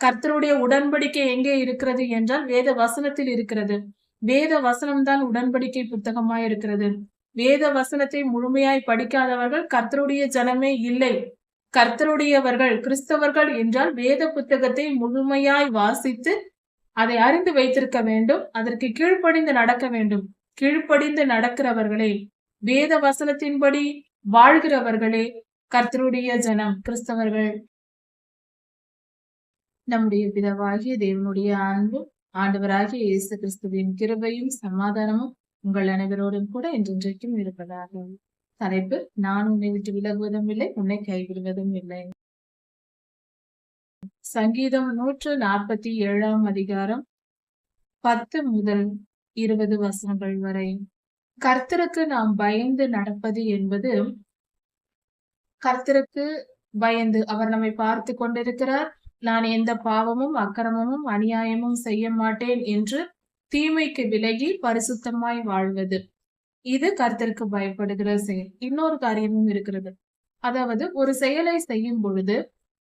கர்த்தருடைய உடன்படிக்கை எங்கே இருக்கிறது என்றால் வேத வசனத்தில் இருக்கிறது. வேத வசனம்தான் உடன்படிக்கை புத்தகமாய் இருக்கிறது. வேத வசனத்தை முழுமையாய் படிக்காதவர்கள் கர்த்தருடைய ஜனமே இல்லை. கர்த்தருடையவர்கள் கிறிஸ்தவர்கள் என்றால் வேத புத்தகத்தை முழுமையாய் வாசித்து அதை அறிந்து வைத்திருக்க வேண்டும். அதற்கு கீழ்ப்படிந்து நடக்க வேண்டும். கீழ்ப்படிந்து நடக்கிறவர்களே வேத வசனத்தின்படி வாழ்கிறவர்களே கர்த்தருடைய ஜனம் கிறிஸ்தவர்கள். நம்முடைய பிதவாகிய தேவனுடைய அன்பும் ஆண்டவராகிய இயேசு கிறிஸ்துவின் கிருபையும் சமாதானமும் உங்கள் அனைவரோடும் கூட என்றென்றைக்கும் இருப்பதாக. தலைப்பு நான் உன்னை விட்டு விலகுவதும் இல்லை உன்னை கைவிடுவதும் இல்லை. சங்கீதம் நூற்று நாற்பத்தி ஏழாம் அதிகாரம் பத்து முதல் இருபது வசனங்கள் வரை. கர்த்தருக்கு நாம் பயந்து நடப்பது என்பது கர்த்தருக்கு பயந்து அவர் நம்மை பார்த்து கொண்டிருக்கிறார் நான் எந்த பாவமும் அக்கிரமமும் அநியாயமும் செய்ய மாட்டேன் என்று தீமைக்கு விலகி பரிசுத்தமாய் வாழ்வது. இது கர்த்தருக்கு பயப்படுகிற செயல். இன்னொரு காரியமும் இருக்கிறது. அதாவது ஒரு செயலை செய்யும் பொழுது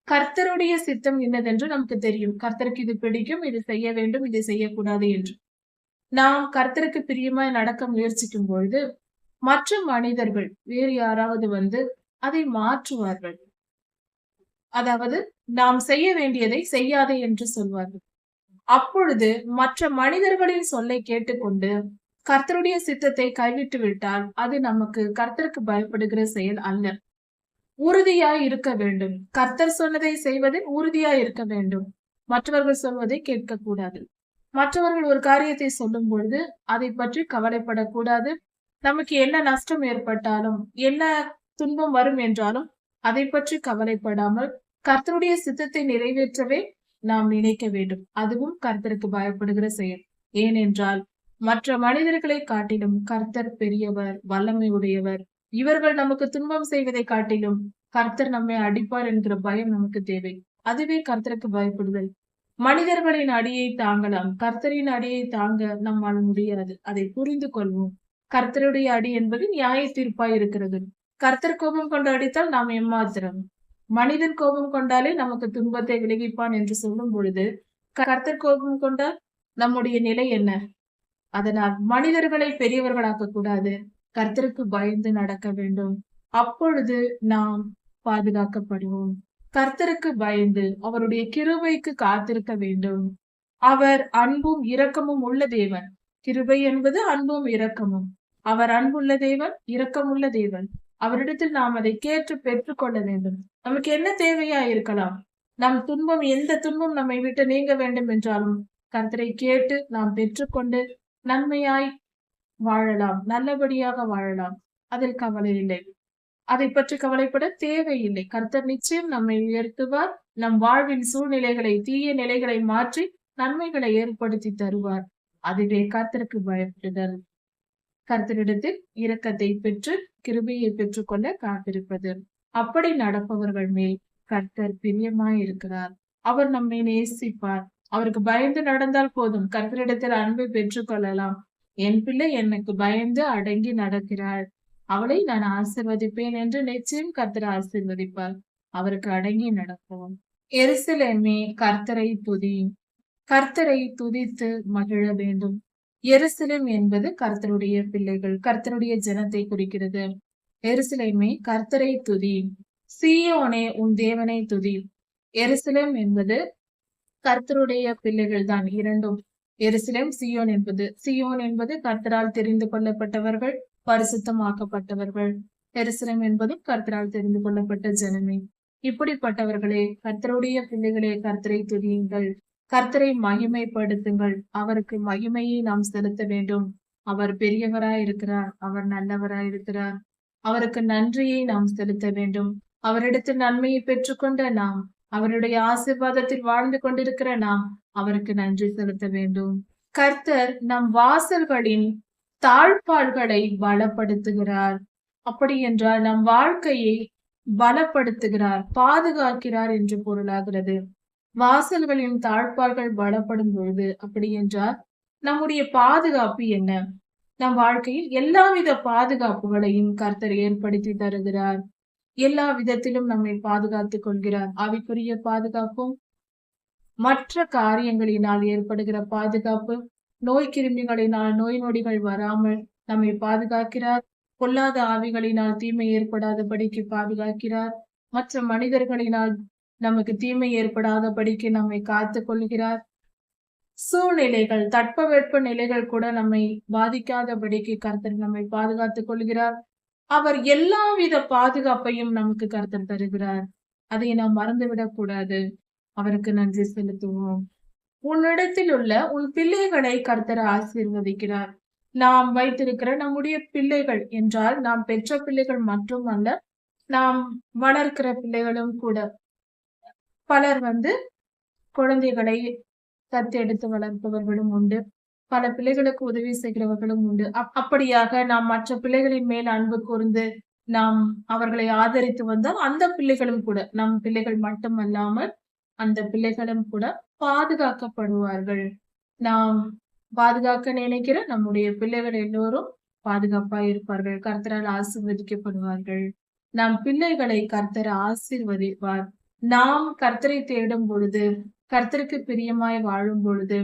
கர்த்தருடைய சித்தம் என்னதென்று நமக்கு தெரியும். கர்த்தருக்கு இது பிடிக்கும் இது செய்ய வேண்டும் இதை செய்யக்கூடாது என்று. நாம் கர்த்தருக்கு பிரியமாய் நடக்க முயற்சிக்கும் பொழுது மற்ற மனிதர்கள் வேறு யாராவது வந்து அதை மாற்றுவார்கள். அதாவது நாம் செய்ய வேண்டியதை செய்யாதே என்று சொல்வார்கள். அப்பொழுது மற்ற மனிதர்களின் சொல்லை கேட்டுக்கொண்டு கர்த்தருடைய சித்தத்தை கைவிட்டு விட்டால் அது நமக்கு கர்த்தருக்கு பயப்படுகிற செயல் அல்ல. உறுதியாய் இருக்க வேண்டும். கர்த்தர் சொன்னதை செய்வதில் உறுதியாய் இருக்க வேண்டும். மற்றவர்கள் சொல்வதை கேட்கக்கூடாது. மற்றவர்கள் ஒரு காரியத்தை சொல்லும் பொழுது அதை பற்றி கவலைப்படக்கூடாது. நமக்கு என்ன நஷ்டம் ஏற்பட்டாலும் என்ன துன்பம் வரும் என்றாலும் அதை பற்றி கவலைப்படாமல் கர்த்தருடைய சித்தத்தை நிறைவேற்றவே நாம் நினைக்க வேண்டும். அதுவும் கர்த்தருக்கு பயப்படுகிற செயல். ஏனென்றால் மற்ற மனிதர்களை காட்டிலும் கர்த்தர் பெரியவர் வல்லமை உடையவர் இவர்கள் நமக்கு துன்பம் செய்வதை காட்டிலும் கர்த்தர் நம்மை அடிப்பார் என்கிற பயம் நமக்கு தேவை. அதுவே கர்த்தருக்கு பயப்படுதல். மனிதர்களின் அடியை தாங்கலாம். கர்த்தரின் அடியை தாங்க நம்மால் முடியாது. அதை புரிந்து கொள்வோம். கர்த்தருடைய அடி என்பது நியாய தீர்ப்பாய் இருக்கிறது. கர்த்தர் கோபம் கொண்டு அடித்தால் நாம் எம்மாத்திரம் மனிதன் கோபம் கொண்டாலே நமக்கு துன்பத்தை விளைவிப்பான் என்று சொல்லும் பொழுது கர்த்தர் கோபம் கொண்டால் நம்முடைய நிலை என்ன? அதனால் மனிதர்களை பெரியவர்களாக்க கூடாது. கர்த்தருக்கு பயந்து நடக்க வேண்டும். அப்பொழுது நாம் பாதுகாக்கப்படுவோம். கர்த்தருக்கு பயந்து அவருடைய கிருபைக்கு காத்திருக்க வேண்டும். அவர் அன்பும் இரக்கமும் உள்ள தேவன். கிருபை என்பது அன்பும் இரக்கமும். அவர் அன்புள்ள தேவன் இரக்கமுள்ள தேவன். அவரிடத்தில் நாம் அதை கேட்டு பெற்றுக்கொள்ள வேண்டும். நமக்கு என்ன தேவையா இருக்கலாம்? நம் துன்பம் எந்த துன்பம் நம்மை விட்டு நீங்க வேண்டும் என்றாலும் கர்த்தரை கேட்டு நாம் பெற்றுக்கொண்டு நன்மையாய் வாழலாம் நல்லபடியாக வாழலாம். அதில் கவலை இல்லை. அதை பற்றி கவலைப்பட தேவையில்லை. கர்த்தர் நிச்சயம் நம்மை உயர்த்துவார். நம் வாழ்வின் சூழ்நிலைகளை தீய நிலைகளை மாற்றி நன்மைகளை ஏற்படுத்தி தருவார். அதுவே கர்த்தருக்கு பயப்படுதல் கர்த்தரிடத்தில் இரக்கத்தை பெற்று கிருபையை பெற்றுக்கொள்ள காத்திருப்பது. அப்படி நடப்பவர்கள் மேல் கர்த்தர் பிரியமாய் இருக்கிறார் அவர் நம்மை நேசிப்பார். அவருக்கு பயந்து நடந்தால் போதும். கர்த்தரிடத்தில் அன்பை பெற்றுக்கொள்ளலாம். என் பிள்ளை எனக்கு பயந்து அடங்கி நடக்கிறாள் அவளை நான் ஆசிர்வதிப்பேன் என்று நிச்சயம் கர்த்தர் ஆசிர்வதிப்பார். அவருக்கு அடங்கி நடப்போம். எருசலேமே கர்த்தரை துதி. கர்த்தரை துதித்து மகிழ வேண்டும். எருசலேம் என்பது கர்த்தருடைய பிள்ளைகள் கர்த்தருடைய ஜனத்தை குறிக்கிறது. எருசலேமே கர்த்தரை துதி சீயோனே உன் தேவனை துதி. எருசலேம் என்பது கர்த்தருடைய பிள்ளைகள் தான் இரண்டும். எருசலேம் சியோன் என்பது சியோன் என்பது கர்த்தரால் தெரிந்து கொள்ளப்பட்டவர்கள் பரிசுத்தமாக்கப்பட்டவர்கள். எருசலேம் என்பதும் கர்த்தரால் தெரிந்து கொள்ளப்பட்ட ஜனமே. இப்படிப்பட்டவர்களே கர்த்தருடைய பிள்ளைகளே கர்த்தரை துதியுங்கள். கர்த்தரை மகிமைப்படுத்துங்கள். அவருக்கு மகிமையை நாம் செலுத்த வேண்டும். அவர் பெரியவராய் இருக்கிறார் அவர் நல்லவராய் இருக்கிறார் அவருக்கு நன்றியை நாம் செலுத்த வேண்டும். அவரிடத்தில் நன்மையை பெற்றுக்கொண்ட நாம் அவருடைய ஆசிர்வாதத்தில் வாழ்ந்து கொண்டிருக்கிற நாம் அவருக்கு நன்றி செலுத்த வேண்டும். கர்த்தர் நம் வாசல்களின் தாழ்பாள்களை பலப்படுத்துகிறார். அப்படி என்றால் நம் வாழ்க்கையை பலப்படுத்துகிறார் பாதுகாக்கிறார் என்று பொருளாகிறது. வாசல்களின் தாழ்பார்கள் பலப்படும் பொழுது அப்படி என்றால் நம்முடைய பாதுகாப்பு என்ன? நம் வாழ்க்கையில் எல்லாவித பாதுகாப்புகளையும் கர்த்தர் ஏற்படுத்தி தருகிறார். எல்லா விதத்திலும் நம்மை பாதுகாத்துக் கொள்கிறார். அவைக்குரிய பாதுகாப்பும் மற்ற காரியங்களினால் ஏற்படுகிற பாதுகாப்பு நோய் கிருமிகளினால் நோய் நொடிகள் வராமல் நம்மை பாதுகாக்கிறார். பொல்லாத ஆவிகளினால் தீமை ஏற்படாதபடிக்கு பாதுகாக்கிறார். மற்ற மனிதர்களினால் நமக்கு தீமை ஏற்படாதபடிக்கு நம்மை காத்துக் கொள்கிறார் சூழ்நிலைகள் தட்பவெட்ப நிலைகள் கூட நம்மை பாதிக்காதபடிக்கு கர்த்தர் நம்மை பாதுகாத்துக் கொள்கிறார். அவர் எல்லாவித பாதுகாப்பையும் நமக்கு கர்த்தர் தருகிறார். அதை நாம் மறந்துவிடக் கூடாது. அவருக்கு நன்றி செலுத்துவோம். உன்னிடத்தில் உள்ள உன் பிள்ளைகளை கர்த்தர் ஆசீர்வதிக்கிறார். நாம் வைத்திருக்கிற நம்முடைய பிள்ளைகள் என்றால் நாம் பெற்ற பிள்ளைகள் மட்டுமல்ல நாம் வளர்க்கிற பிள்ளைகளும் கூட. பலர் வந்து குழந்தைகளை தத்தெடுத்து வளர்ப்பவர்களும் உண்டு. பல பிள்ளைகளுக்கு உதவி செய்கிறவர்களும் உண்டு. அப்- அப்படியாக நாம் மற்ற பிள்ளைகளின் மேல் அன்பு கூர்ந்து நாம் அவர்களை ஆதரித்து வந்தால் அந்த பிள்ளைகளும் கூட நம் பிள்ளைகள் மட்டுமல்லாமல் அந்த பிள்ளைகளும் கூட பாதுகாக்கப்படுவார்கள். நாம் பாதுகாக்க நினைக்கிற நம்முடைய பிள்ளைகள் எல்லோரும் பாதுகாப்பா இருப்பார்கள். கர்த்தரால் ஆசிர்வதிக்கப்படுவார்கள். நம் பிள்ளைகளை கர்த்தர் ஆசிர்வதிப்பார். நாம் கர்த்தரை தேடும் பொழுது கர்த்தருக்கு பிரியமாய் வாழும் பொழுது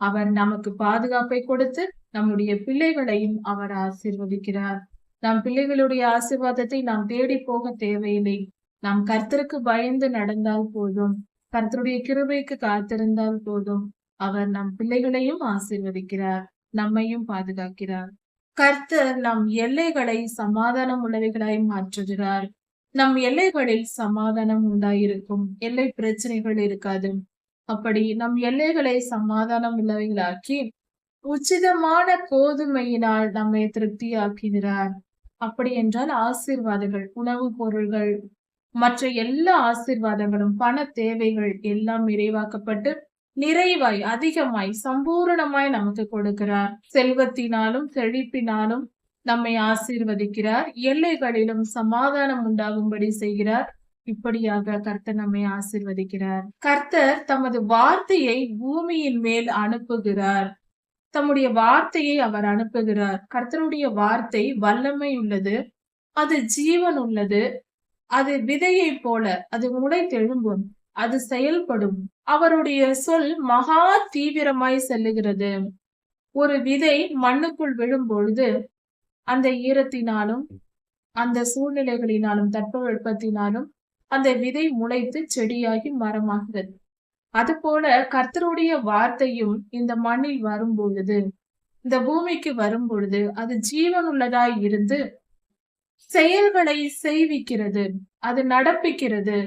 அவர் நமக்கு பாதுகாப்பை கொடுத்து நம்முடைய பிள்ளைகளையும் அவர் ஆசீர்வதிக்கிறார். நம் பிள்ளைகளுடைய ஆசீர்வாதத்தை நாம் தேடி போக தேவையில்லை. நாம் கர்த்தருக்கு பயந்து நடந்தால் போதும். கர்த்தருடைய கிருபைக்கு காத்திருந்தால் போதும். அவர் நம் பிள்ளைகளையும் ஆசீர்வதிக்கிறார் நம்மையும் பாதுகாக்கிறார். கர்த்தர் நம் எல்லைகளை சமாதானம் உள்ளவைகளாய் மாற்றுகிறார். நம் எல்லைகளில் சமாதானம் உண்டாயிருக்கும். எல்லை பிரச்சனைகள் இருக்காது. அப்படி நம் எல்லைகளை சமாதானம் உள்ளவைகளாக்கி உச்சிதமான கோதுமையினால் நம்மை திருப்தியாக்குகிறார். அப்படி என்றால் ஆசீர்வாதங்கள் உணவுப் பொருள்கள் மற்ற எல்லா ஆசீர்வாதங்களும் பண தேவைகள் எல்லாம் நிறைவாக்கப்பட்டு நிறைவாய் அதிகமாய் சம்பூரணமாய் நமக்கு கொடுக்கிறார். செல்வத்தினாலும் செழிப்பினாலும் நம்மை ஆசீர்வதிக்கிறார். எல்லைகளிலும் சமாதானம் உண்டாகும்படி செய்கிறார். இப்படியாக கர்த்தர் நம்மை ஆசீர்வதிக்கிறார். கர்த்தர் தமது வார்த்தையை பூமியின் மேல் அனுப்புகிறார். தம்முடைய வார்த்தையை அவர் அனுப்புகிறார். கர்த்தருடைய வார்த்தை வல்லமை உள்ளது. அது ஜீவன் உள்ளது. அது விதையை போல அது முளைத்தெழும்பும் அது செயல்படும். அவருடைய சொல் மகா தீவிரமாய் செல்லுகிறது. ஒரு விதை மண்ணுக்குள் விழும் பொழுது அந்த ஈரத்தினாலும் அந்த சூழ்நிலைகளினாலும் தட்பவெப்பத்தினாலும் அந்த விதை முளைத்து செடியாகி மரமாகிறது. அதுபோல கர்த்தருடைய வார்த்தையும் இந்த மண்ணில் வரும் பொழுது இந்த பூமிக்கு வரும் பொழுது அது ஜீவனுள்ளதாய் இருந்து செயல்களை செய்விக்கிறது அது நடப்பிக்கிறது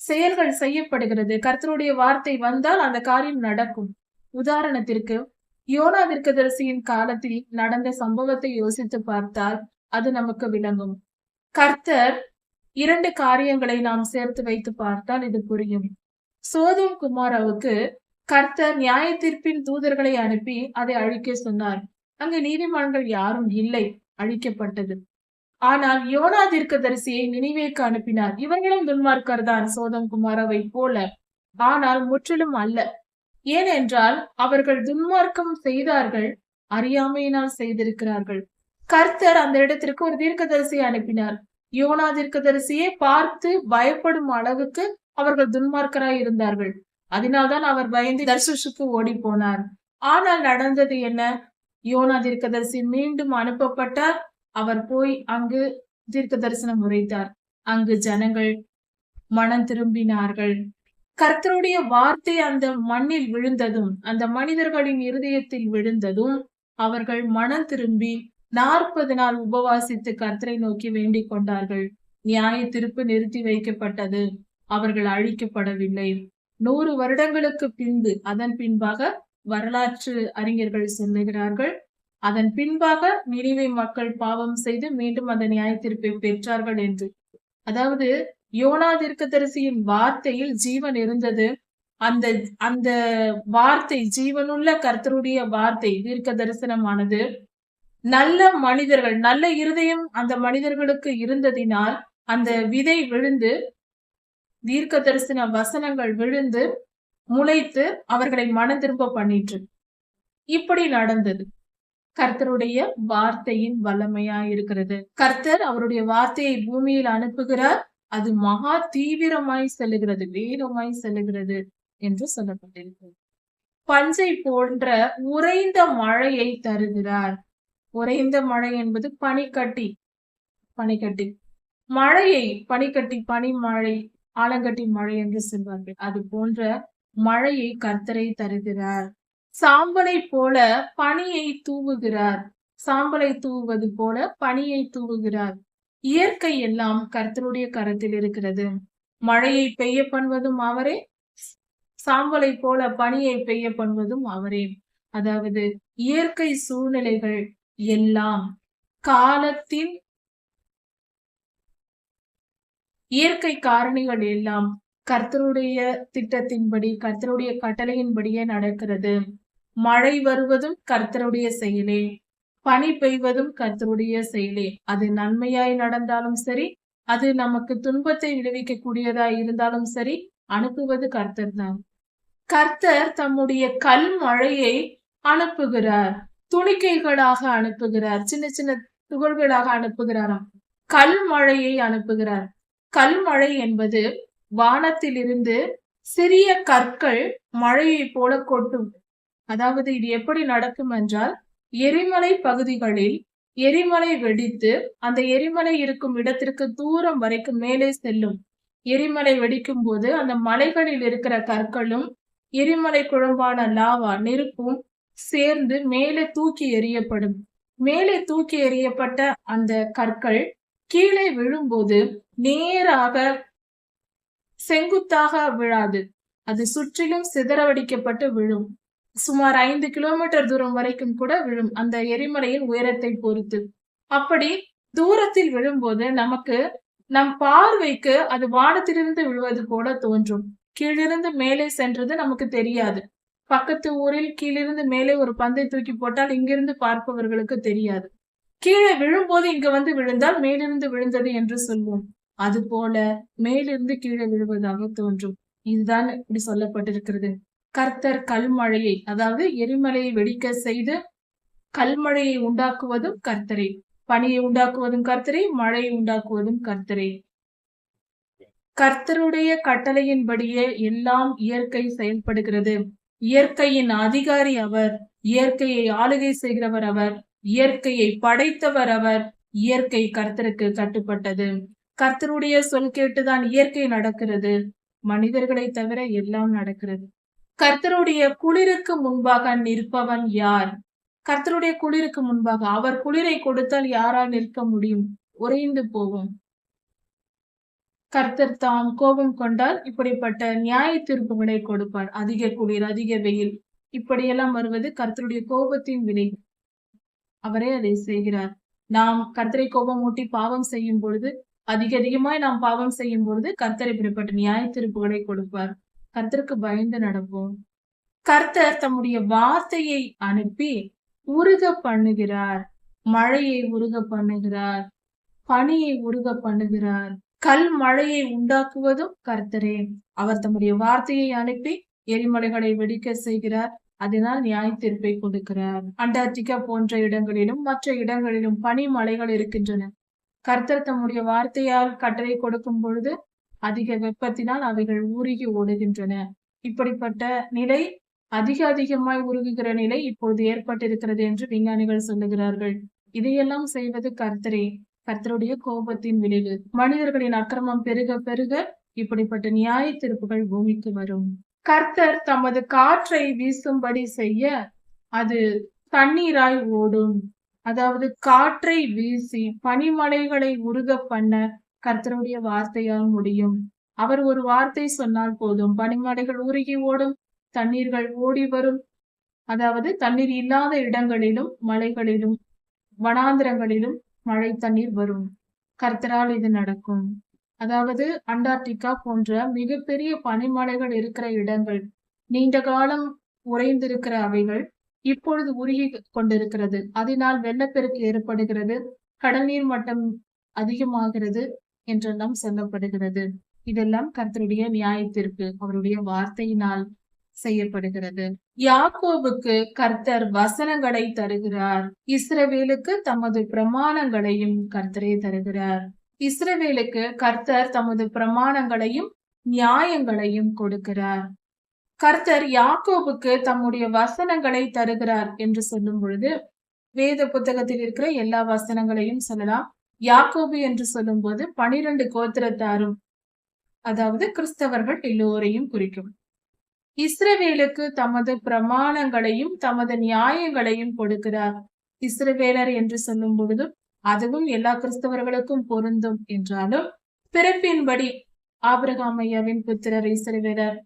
செயல்கள் செய்யப்படுகிறது. கர்த்தருடைய வார்த்தை வந்தால் அந்த காரியம் நடக்கும். உதாரணத்திற்கு யோனா தீர்க்கதரிசியின் காலத்தில் நடந்த சம்பவத்தை யோசித்து பார்த்தால் அது நமக்கு விளங்கும். கர்த்தர் இரண்டு காரியங்களை நாம் சேர்த்து வைத்து பார்த்தால் இது புரியும். சோதம் குமாராவுக்கு கர்த்தர் நியாய தீர்ப்பின் தூதர்களை அனுப்பி அதை அழிக்க சொன்னார். அங்கு நீதிமான்கள் யாரும் இல்லை அழிக்கப்பட்டது. ஆனால் யோனா தீர்க்கதரிசியை நினைவேக்கு அனுப்பினார். இவர்களும் துன்மார்க்கர் தான் சோதம் குமாராவை போல. ஆனால் முற்றிலும் அல்ல. ஏனென்றால் அவர்கள் துன்மார்க்கம் செய்தார்கள் அறியாமையினால் செய்திருக்கிறார்கள். கர்த்தர் அந்த இடத்திற்கு ஒரு தீர்க்கதரிசியை அனுப்பினார். யோனா தீர்க்கதரிசியை பார்த்து பயப்படும் அளவுக்கு அவர்கள் துன்மார்க்கராய் இருந்தார்கள். அதனால்தான் அவர் பயந்து தர்சுஷுக்கு ஓடி போனார் ஆனால் நடந்தது என்ன? யோனா தீர்க்கதரிசி மீண்டும் அனுப்பப்பட்டார். அவர் போய் அங்கு தீர்க்க தரிசனம் உரைத்தார். அங்கு ஜனங்கள் மனம் திரும்பினார்கள். கர்த்தருடைய வார்த்தை அந்த மண்ணில் விழுந்ததும் அந்த மனிதர்களின் இருதயத்தில் விழுந்ததும் அவர்கள் மனம் திரும்பி நாற்பது நாள் உபவாசித்து கர்த்தரை நோக்கி வேண்டிக் கொண்டார்கள். நியாய திருப்பு நிறுத்தி வைக்கப்பட்டது. அவர்கள் அழிக்கப்படவில்லை. நூறு வருடங்களுக்கு பின்பு அதன் பின்பாக வரலாற்று அறிஞர்கள் சொல்லுகிறார்கள். அதன் பின்பாக நினைவை மக்கள் பாவம் செய்து மீண்டும் அந்த நியாய தீர்ப்பை பெற்றார்கள் என்று. அதாவது யோனா தீர்க்கதரிசியின் வார்த்தையில் ஜீவன் இருந்தது. அந்த அந்த வார்த்தை ஜீவனுள்ள கர்த்தருடைய வார்த்தை தீர்க்க தரிசனமானது நல்ல மனிதர்கள் நல்ல இருதயம் அந்த மனிதர்களுக்கு இருந்ததினால் அந்த விதை விழுந்து தீர்க்க தரிசன வசனங்கள் விழுந்து முளைத்து அவர்களை மனம் திரும்ப பண்ணிட்டு இப்படி நடந்தது. கர்த்தருடைய வார்த்தையின் வல்லமையா இருக்கிறது கர்த்தர் அவருடைய வார்த்தையை பூமியில் அனுப்புகிறார். அது மகா தீவிரமாய் செல்லுகிறது வேகமாய் செல்லுகிறது என்று சொல்லப்பட்டிருக்கிறது. பஞ்சை போன்ற உறைந்த மழையை தருகிறார். உறைந்த மழை என்பது பனிக்கட்டி பனிக்கட்டி. மழையை பனிக்கட்டி பனிமழை ஆலங்கட்டி மழை என்று சொல்வார்கள். அது போன்ற மழையை கர்த்தரை தருகிறார். சாம்பலை போல பனியை தூவுகிறார். சாம்பலை தூவுவது போல பனியை தூவுகிறார். இயற்கை எல்லாம் கர்த்தருடைய கரத்தில் இருக்கிறது. மழையை பெய்ய பண்ணுவதும் அவரே சாம்பலை போல பனியை பெய்ய பண்ணுவதும் அவரே. அதாவது இயற்கை சூழ்நிலைகள் எல்லாம் காலத்தின் இயற்கை காரணிகள் எல்லாம் கர்த்தருடைய திட்டத்தின்படி கர்த்தருடைய கட்டளையின்படியே நடக்கிறது. மழை வருவதும் கர்த்தருடைய செயலே. பனி பெய்வதும் கர்த்தருடைய செயலே. அது நன்மையாய் நடந்தாலும் சரி அது நமக்கு துன்பத்தை விளைவிக்க கூடியதாய் இருந்தாலும் சரி அனுப்புவது கர்த்தர் தான் கர்த்தர் தம்முடைய கல் மழையை அனுப்புகிறார். துணிக்கைகளாக அனுப்புகிறார். சின்ன சின்ன துகள்களாக அனுப்புகிறாராம். கல் மழையை அனுப்புகிறார். கல்மழை என்பது வானத்திலிருந்து சிறிய கற்கள் மழையை போல கொட்டும். அதாவது இது எப்படி நடக்கும் என்றால் எரிமலை பகுதிகளில் எரிமலை வெடித்து அந்த எரிமலை இருக்கும் இடத்திற்கு தூரம் வரைக்கும் மேலே செல்லும். எரிமலை வெடிக்கும் போது அந்த மலைகளில் இருக்கிற கற்களும் எரிமலை குழம்பான லாவா நெருப்பும் சேர்ந்து மேலே தூக்கி எறியப்படும். மேலே தூக்கி எறியப்பட்ட அந்த கற்கள் கீழே விழும்போது நேராக செங்குத்தாக விழாது. அது சுற்றிலும் சிதறவடிக்கப்பட்டு விழும். சுமார் ஐந்து கிலோமீட்டர் தூரம் வரைக்கும் கூட விழும் அந்த எரிமலையின் உயரத்தை பொறுத்து. அப்படி தூரத்தில் விழும்போது நமக்கு நம் பார்வைக்கு அது வானத்திலிருந்து விழுவது போல தோன்றும். கீழிருந்து மேலே சென்றது நமக்கு தெரியாது. பக்கத்து ஊரில் கீழிருந்து மேலே ஒரு பந்தை தூக்கி போட்டால் இங்கிருந்து பார்ப்பவர்களுக்கு தெரியாது. கீழே விழும்போது இங்க வந்து விழுந்தால் மேலிருந்து விழுந்தது என்று சொல்வோம். அது போல மேலிருந்து கீழே விழுவதாக தோன்றும். இதுதான் இப்படி சொல்லப்பட்டிருக்கிறது. கர்த்தர் கல்மழையை அதாவது எரிமலையை வெடிக்க செய்து கல்மழையை உண்டாக்குவதும் கர்த்தரே. பனியை உண்டாக்குவதும் கர்த்தரே மழையை உண்டாக்குவதும் கர்த்தரே. கர்த்தருடைய கட்டளையின்படியே எல்லாம் இயற்கை செயல்படுகிறது. இயற்கையின் அதிகாரி அவர் இயற்கையை ஆளுகை செய்கிறவர் அவர் இயற்கையை படைத்தவர் அவர் இயற்கை கர்த்தருக்கு கட்டுப்பட்டது. கர்த்தருடைய சொல் கேட்டுதான் இயற்கை நடக்கிறது. மனிதர்களை தவிர எல்லாம் நடக்கிறது. கர்த்தருடைய குளிருக்கு முன்பாக நிற்பவன் யார்? கர்த்தருடைய குளிருக்கு முன்பாக அவர் குளிரை கொடுத்தால் யாரால் நிற்க முடியும்? உறைந்து போகும் கர்த்தர் தாம் கோபம் கொண்டால் இப்படிப்பட்ட நியாய தீர்ப்புகளை கொடுப்பார். அதிக குளிர் அதிக வெயில் இப்படியெல்லாம் வருவது கர்த்தருடைய கோபத்தின் விலை அவரே அதை செய்கிறார். நாம் கர்த்தரை கோபம் ஊட்டி பாவம் செய்யும் பொழுது அதிக அதிகமாய் நாம் பாவம் செய்யும் பொழுது கர்த்தர் இப்படிப்பட்ட நியாய தீர்ப்புகளை கொடுப்பார். கர்த்தருக்கு பயந்து நடப்போம். கர்த்தர் தம்முடைய வார்த்தையை அனுப்பி உருக பண்ணுகிறார். மழையை உருக பண்ணுகிறார். பனியை உருக பண்ணுகிறார். கல் மழையை உண்டாக்குவதும் கர்த்தரே. அவர் தம்முடைய வார்த்தையை அனுப்பி எரிமலைகளை வெடிக்க செய்கிறார். அதனால் நியாய தீர்ப்பை கொடுக்கிறார். அண்டார்டிகா போன்ற இடங்களிலும் மற்ற இடங்களிலும் பனி மலைகள் இருக்கின்றன. கர்த்தர் தம்முடைய வார்த்தையால் கட்டளை கொடுக்கும் பொழுது அதிக வெப்பத்தினால் அவைகள் உருகி ஓடுகின்றன. இப்படிப்பட்ட நிலை அதிக அதிகமாய் உருகுகிற நிலை இப்பொழுது ஏற்பட்டிருக்கிறது என்று விஞ்ஞானிகள் சொல்லுகிறார்கள். இதையெல்லாம் செய்வது கர்த்தரே. கர்த்தருடைய கோபத்தின் விளைவு. மனிதர்களின் அக்கிரமம் பெருக பெருக இப்படிப்பட்ட நியாய தீர்ப்புகள் பூமிக்கு வரும். கர்த்தர் தமது காற்றை வீசும்படி செய்ய அது தண்ணீராய் ஓடும். அதாவது காற்றை வீசி பனிமலைகளை உருக பண்ண கர்த்தருடைய வார்த்தையால் முடியும். அவர் ஒரு வார்த்தை சொன்னால் போதும். பனிமலைகள் உருகி ஓடும் தண்ணீர்கள் ஓடி வரும். அதாவது தண்ணீர் இல்லாத இடங்களிலும் மலைகளிலும் வனாந்திரங்களிலும் மழை தண்ணீர் வரும். கர்த்தரால் இது நடக்கும். அதாவது அண்டார்டிகா போன்ற மிகப்பெரிய பனிமலைகள் இருக்கிற இடங்கள் நீண்ட காலம் உறைந்திருக்கிற அவைகள் இப்பொழுது உருகி கொண்டிருக்கிறது. அதனால் வெள்ளப்பெருக்கு ஏற்படுகிறது. கடல் நீர் மட்டம் அதிகமாகிறது. என்றெல்லாம் சொல்லப்படுகிறது. இதெல்லாம் கர்த்தருடைய நியாயத்திற்கு அவருடைய வார்த்தையினால் செய்யப்படுகிறது. யாக்கோவுக்கு கர்த்தர் வசனங்களை தருகிறார். இஸ்ரவேலுக்கு தமது பிரமாணங்களையும் கர்த்தரே தருகிறார். இஸ்ரவேலுக்கு கர்த்தர் தமது பிரமாணங்களையும் நியாயங்களையும் கொடுக்கிறார். கர்த்தர் யாக்கோபுக்கு தம்முடைய வசனங்களை தருகிறார் என்று சொல்லும் பொழுது வேத புத்தகத்தில் இருக்கிற எல்லா வசனங்களையும் சொல்லலாம். யாக்கோபு என்று சொல்லும்போது பனிரெண்டு கோத்திரத்தாரும் அதாவது கிறிஸ்தவர்கள் எல்லோரையும் குறிக்கும். இஸ்ரவேலுக்கு தமது பிரமாணங்களையும் தமது நியாயங்களையும் கொடுக்கிறார். இஸ்ரவேலர் என்று சொல்லும் பொழுது அதுவும் எல்லா கிறிஸ்தவர்களுக்கும் பொருந்தும் என்றாலும் பிறப்பின்படி ஆபிரகாமையாவின் புத்திரர் இஸ்ரவேலர்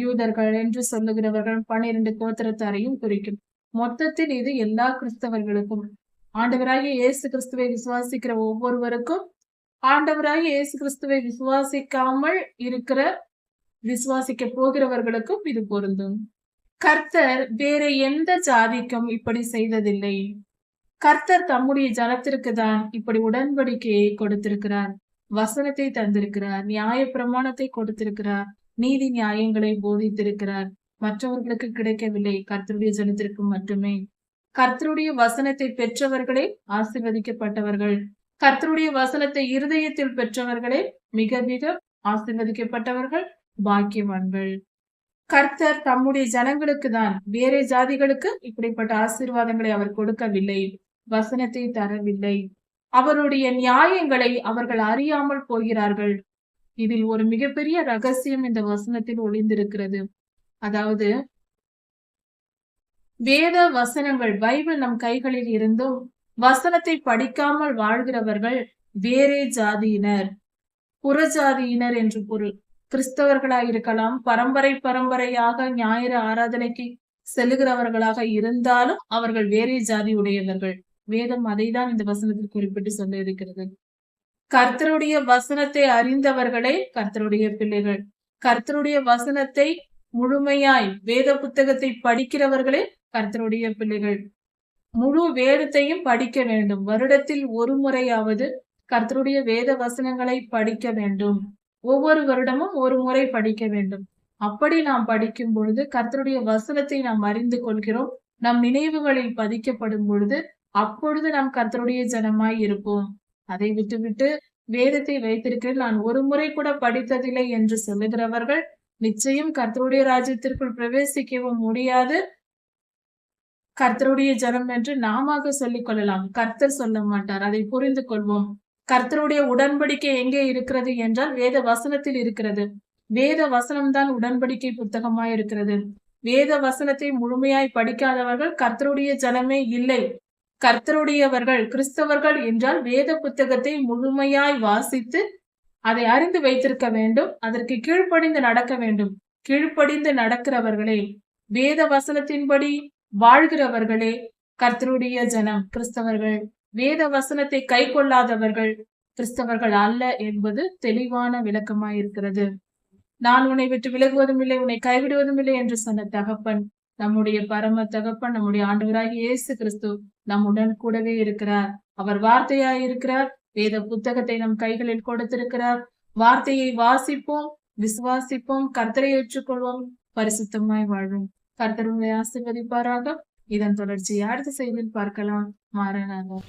யூதர்கள் என்று சொல்லுகிறவர்கள் பன்னிரண்டு கோத்திரத்தாரையும் குறிக்கும். மொத்தத்தில் இது எல்லா கிறிஸ்தவர்களுக்கும் ஆண்டவராகிய இயேசு கிறிஸ்துவை விசுவாசிக்கிற ஒவ்வொருவருக்கும் ஆண்டவராகிய இயேசு கிறிஸ்துவை விசுவாசிக்காமல் இருக்கிற விசுவாசிக்க போகிறவர்களுக்கும் இது பொருந்தும். கர்த்தர் வேற எந்த ஜாதிக்கும் இப்படி செய்ததில்லை. கர்த்தர் தம்முடைய ஜனத்திற்கு தான் இப்படி உடன்படிக்கையை கொடுத்திருக்கிறார். வசனத்தை தந்திருக்கிறார் நியாய பிரமாணத்தை கொடுத்திருக்கிறார் நீதி நியாயங்களை போதித்திருக்கிறார். மற்றவர்களுக்கு கிடைக்கவில்லை கர்த்தருடைய ஜனத்திற்கு மட்டுமே. கர்த்தருடைய வசனத்தை பெற்றவர்களே ஆசிர்வதிக்கப்பட்டவர்கள். கர்த்தருடைய வசனத்தை இருதயத்தில் பெற்றவர்களே மிக மிக ஆசிர்வதிக்கப்பட்டவர்கள் பாக்கியவான்கள். கர்த்தர் தம்முடைய ஜனங்களுக்கு தான் வேற ஜாதிகளுக்கு இப்படிப்பட்ட ஆசீர்வாதங்களை அவர் கொடுக்கவில்லை வசனத்தை தரவில்லை. அவருடைய நியாயங்களை அவர்கள் அறியாமல் போகிறார்கள். இதில் ஒரு மிகப்பெரிய ரகசியம் இந்த வசனத்தில் ஒளிந்திருக்கிறது. அதாவது வேத வசனங்கள் பைபிள் நம் கைகளில் இருந்தும் வசனத்தை படிக்காமல் வாழ்கிறவர்கள் வேறே ஜாதியினர். புறஜாதியினர் என்று பொருள். கிறிஸ்தவர்களாக இருக்கலாம் பரம்பரை பரம்பரையாக ஞாயிறு ஆராதனைக்கு செல்லுகிறவர்களாக இருந்தாலும் அவர்கள் வேறே ஜாதி உடையவர்கள். வேதம் அதை தான் இந்த வசனத்தில் குறிப்பிட்டு சொல்ல இருக்கிறது கர்த்தருடைய வசனத்தை அறிந்தவர்களே கர்த்தருடைய பிள்ளைகள். கர்த்தருடைய வசனத்தை முழுமையாய் வேத புத்தகத்தை படிக்கிறவர்களே கர்த்தருடைய பிள்ளைகள். முழு வேதத்தையும் படிக்க வேண்டும். வருடத்தில் ஒரு முறையாவது கர்த்தருடைய வேத வசனங்களை படிக்க வேண்டும். ஒவ்வொரு வருடமும் ஒரு முறை படிக்க வேண்டும். அப்படி நாம் படிக்கும் பொழுது கர்த்தருடைய வசனத்தை நாம் அறிந்து கொள்கிறோம். நம் நினைவுகளில் பதிக்கப்படும் பொழுது அப்பொழுது நாம் கர்த்தருடைய ஜனமாய் இருப்போம். அதை விட்டுவிட்டு வேதத்தை வைத்திருக்கிறேன் நான் ஒரு முறை கூட படித்ததில்லை என்று சொல்லுகிறவர்கள் நிச்சயம் கர்த்தருடைய ராஜ்யத்திற்குள் பிரவேசிக்கவும் முடியாது. கர்த்தருடைய ஜனம் என்று நாமாக சொல்லிக் கொள்ளலாம். கர்த்தர் சொல்ல மாட்டார். அதை புரிந்து கொள்வோம். கர்த்தருடைய உடன்படிக்கை எங்கே இருக்கிறது என்றால் வேத வசனத்தில் இருக்கிறது. வேத வசனம்தான் உடன்படிக்கை புத்தகமாய் இருக்கிறது. வேத வசனத்தை முழுமையாய் படிக்காதவர்கள் கர்த்தருடைய ஜனமே இல்லை. கர்த்தருடையவர்கள் கிறிஸ்தவர்கள் என்றால் வேத புத்தகத்தை முழுமையாய் வாசித்து அதை அறிந்து வைத்திருக்க வேண்டும். அதற்கு கீழ்ப்படிந்து நடக்க வேண்டும். கீழ்ப்படிந்து நடக்கிறவர்களே வேத வசனத்தின்படி வாழ்கிறவர்களே கர்த்தருடைய ஜனம் கிறிஸ்தவர்கள் வேத வசனத்தை கை கொள்ளாதவர்கள் கிறிஸ்தவர்கள் அல்ல என்பது தெளிவான விளக்கமாயிருக்கிறது. நான் உன்னை விட்டு விலகுவதும் இல்லை உன்னை கைவிடுவதும் இல்லை என்று சொன்ன தகப்பன் நம்முடைய பரம தகப்பன் நம்முடைய ஆண்டவராகிய இயேசு கிறிஸ்து நம்முடன் கூடவே இருக்கிறார். அவர் வார்த்தையாய் இருக்கிறார் வேத புத்தகத்தை நம் கைகளில் கொடுத்திருக்கிறார். வார்த்தையை வாசிப்போம் விசுவாசிப்போம் கர்த்தரை ஏற்றுக்கொள்வோம் பரிசுத்தமாய் வாழ்வோம் கர்த்தர் உங்களை ஆசிர்வதிப்பாராக. இதன் தொடர்ச்சி அடுத்த செய்தியில் பார்க்கலாம். மாறனாக